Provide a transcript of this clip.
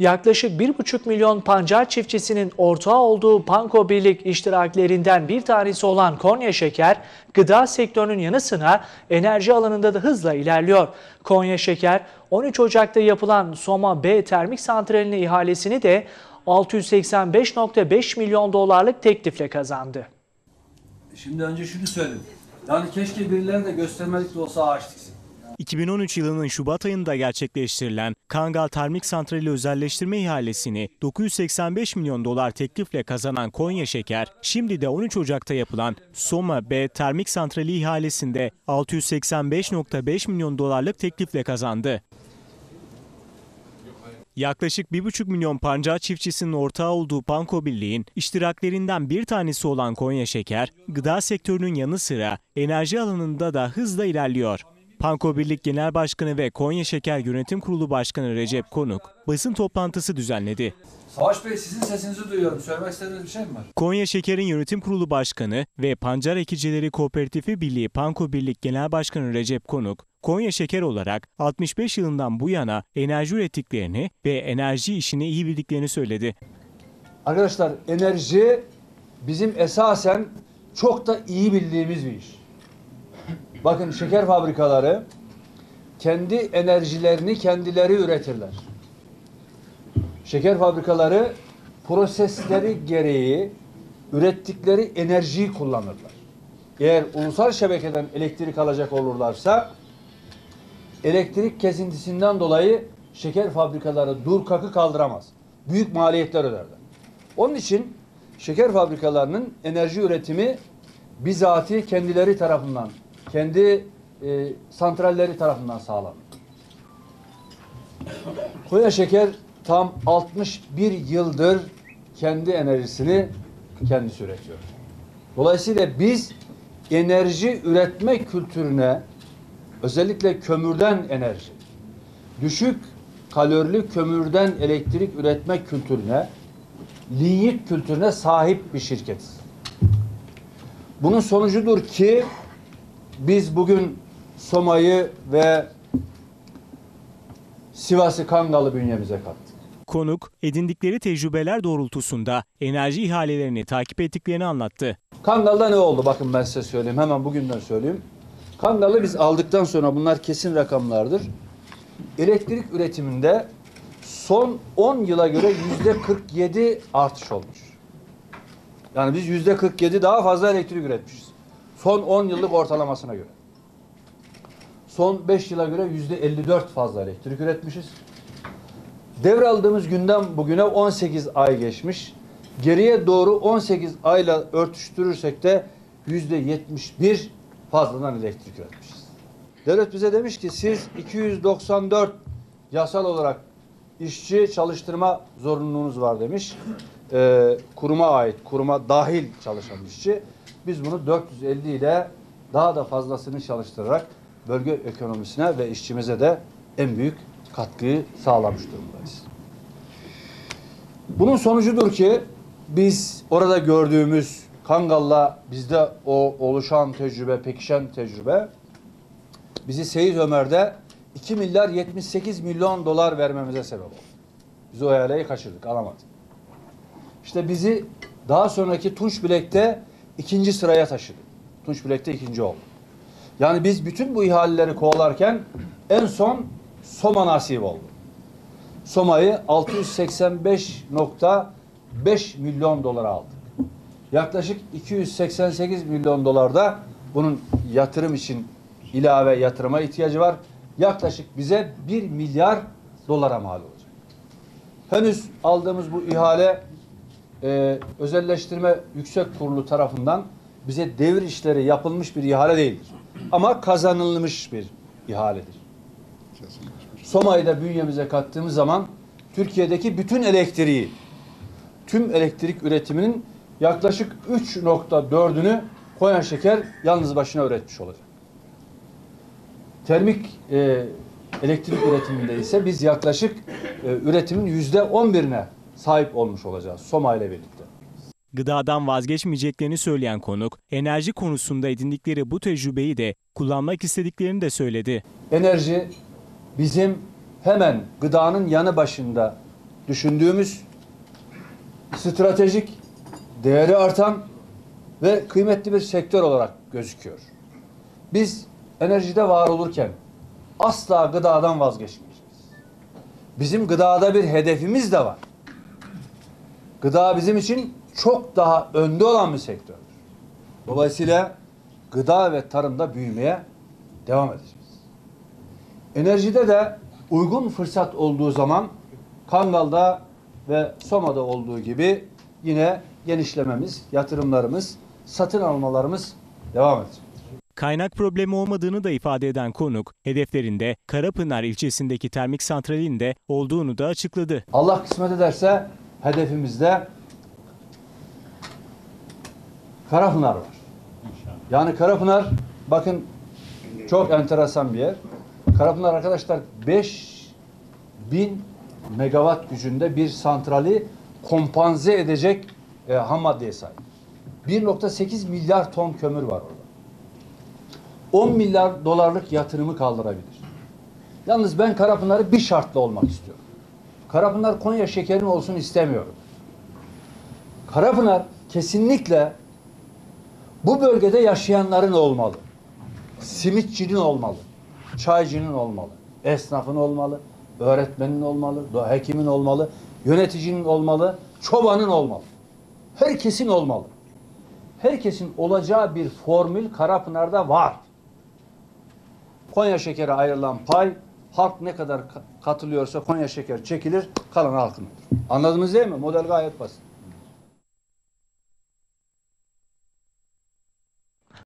Yaklaşık 1,5 milyon pancar çiftçisinin ortağı olduğu Panko Birlik iştiraklerinden bir tanesi olan Konya Şeker, gıda sektörünün yanı sıra enerji alanında da hızla ilerliyor. Konya Şeker, 13 Ocak'ta yapılan Soma B termik santraline ihalesini de 685.5 milyon dolarlık teklifle kazandı. Şimdi önce şunu söyleyeyim. Yani keşke birileri de göstermelik de olsa ağaç diksin. 2013 yılının Şubat ayında gerçekleştirilen Kangal Termik Santrali özelleştirme ihalesini 985 milyon dolar teklifle kazanan Konya Şeker, şimdi de 13 Ocak'ta yapılan Soma B Termik Santrali ihalesinde 685.5 milyon dolarlık teklifle kazandı. Yaklaşık 1,5 milyon pancar çiftçisinin ortağı olduğu Panko Birliği'nin iştiraklerinden bir tanesi olan Konya Şeker, gıda sektörünün yanı sıra enerji alanında da hızla ilerliyor. Panko Birlik Genel Başkanı ve Konya Şeker Yönetim Kurulu Başkanı Recep Konuk basın toplantısı düzenledi. Savaş Bey sizin sesinizi duyuyorum. Söylemek istediğiniz bir şey mi var? Konya Şeker'in Yönetim Kurulu Başkanı ve Pancar Ekicileri Kooperatifi Birliği Panko Birlik Genel Başkanı Recep Konuk, Konya Şeker olarak 65 yılından bu yana enerji ürettiklerini ve enerji işini iyi bildiklerini söyledi. Arkadaşlar enerji bizim esasen çok da iyi bildiğimiz bir iş. Bakın şeker fabrikaları kendi enerjilerini kendileri üretirler. Şeker fabrikaları prosesleri gereği ürettikleri enerjiyi kullanırlar. Eğer ulusal şebekeden elektrik alacak olurlarsa elektrik kesintisinden dolayı şeker fabrikaları dur kalkı kaldıramaz. Büyük maliyetler öderler. Onun için şeker fabrikalarının enerji üretimi bizatihi kendileri tarafından, kendi e, santralleri tarafından sağlanır. Konya Şeker tam 61 yıldır kendi enerjisini kendisi üretiyor. Dolayısıyla biz enerji üretme kültürüne özellikle kömürden enerji, düşük kalorili kömürden elektrik üretme kültürüne, linyit kültürüne sahip bir şirketiz. Bunun sonucudur ki biz bugün Soma'yı ve Sivas'ı Kangal'ı bünyemize kattık. Konuk, edindikleri tecrübeler doğrultusunda enerji ihalelerini takip ettiklerini anlattı. Kangal'da ne oldu? Bakın ben size söyleyeyim. Hemen bugünden söyleyeyim. Kangal'ı biz aldıktan sonra bunlar kesin rakamlardır. Elektrik üretiminde son 10 yıla göre yüzde 47 artış olmuş. Yani biz yüzde 47 daha fazla elektrik üretmişiz. Son 10 yıllık ortalamasına göre. Son 5 yıla göre yüzde 54 fazla elektrik üretmişiz. Devraldığımız günden bugüne 18 ay geçmiş. Geriye doğru 18 ayla örtüştürürsek de yüzde 71 fazladan elektrik üretmişiz. Devlet bize demiş ki siz 294 yasal olarak işçi çalıştırma zorunluluğunuz var demiş. Ee, kuruma ait, kuruma dahil çalışan işçi. Biz bunu 450 ile daha da fazlasını çalıştırarak bölge ekonomisine ve işçimize de en büyük katkıyı sağlamış durumdayız. Bunun sonucudur ki biz orada gördüğümüz Kangal'la bizde o oluşan tecrübe, pekişen tecrübe bizi Seyit Ömer'de 2 milyar 78 milyon dolar vermemize sebep oldu. Biz o ihaleyi kaçırdık, alamadık. İşte bizi daha sonraki Tunç Bilek'te ikinci sıraya taşıdı. Tunç Bilek'te ikinci oldu. Yani biz bütün bu ihaleleri kovalarken en son Soma nasip oldu. Soma'yı 685.5 milyon dolara aldık. Yaklaşık 288 milyon dolarda bunun yatırım için ilave yatırıma ihtiyacı var. Yaklaşık bize 1 milyar dolara mal olacak. Henüz aldığımız bu ihale e, özelleştirme yüksek kurulu tarafından bize devir işleri yapılmış bir ihale değildir. Ama kazanılmış bir ihaledir. Soma'yı da bünyemize kattığımız zaman Türkiye'deki bütün elektriği, tüm elektrik üretiminin yaklaşık 3.4'ünü Konya Şeker yalnız başına üretmiş olacak. Termik e, elektrik üretiminde ise biz yaklaşık e, üretimin yüzde 11'ine sahip olmuş olacağız Soma ile birlikte. Gıdadan vazgeçmeyeceklerini söyleyen konuk, enerji konusunda edindikleri bu tecrübeyi de kullanmak istediklerini de söyledi. Enerji bizim hemen gıdanın yanı başında düşündüğümüz stratejik, değeri artan ve kıymetli bir sektör olarak gözüküyor. Biz enerjide var olurken asla gıdadan vazgeçmeyeceğiz. Bizim gıdada bir hedefimiz de var. Gıda bizim için çok daha önde olan bir sektördür. Dolayısıyla gıda ve tarımda büyümeye devam edeceğiz. Enerjide de uygun fırsat olduğu zaman Kangal'da ve Soma'da olduğu gibi yine genişlememiz, yatırımlarımız, satın almalarımız devam edecek. Kaynak problemi olmadığını da ifade eden konuk, hedeflerinde Karapınar ilçesindeki termik santralin de olduğunu da açıkladı. Allah kısmet ederse hedefimizde Karapınar var. Yani Karapınar bakın çok enteresan bir yer. Karapınar arkadaşlar 5 bin megawatt gücünde bir santrali kompanze edecek e, ham maddeye sahip. 1.8 milyar ton kömür var orada. 10 milyar dolarlık yatırımı kaldırabilir. Yalnız ben Karapınar'ı bir şartla olmak istiyorum. Karapınar Konya şekerin olsun istemiyorum. Karapınar kesinlikle bu bölgede yaşayanların olmalı. Simitçinin olmalı. Çaycının olmalı. Esnafın olmalı. Öğretmenin olmalı. Hekimin olmalı. Yöneticinin olmalı. Çobanın olmalı. Herkesin olmalı. Herkesin olacağı bir formül Karapınar'da var. Konya şekeri ayrılan pay halk ne kadar ka- katılıyorsa Konya şeker çekilir kalan halkın. Anladınız değil mi? Model gayet basit.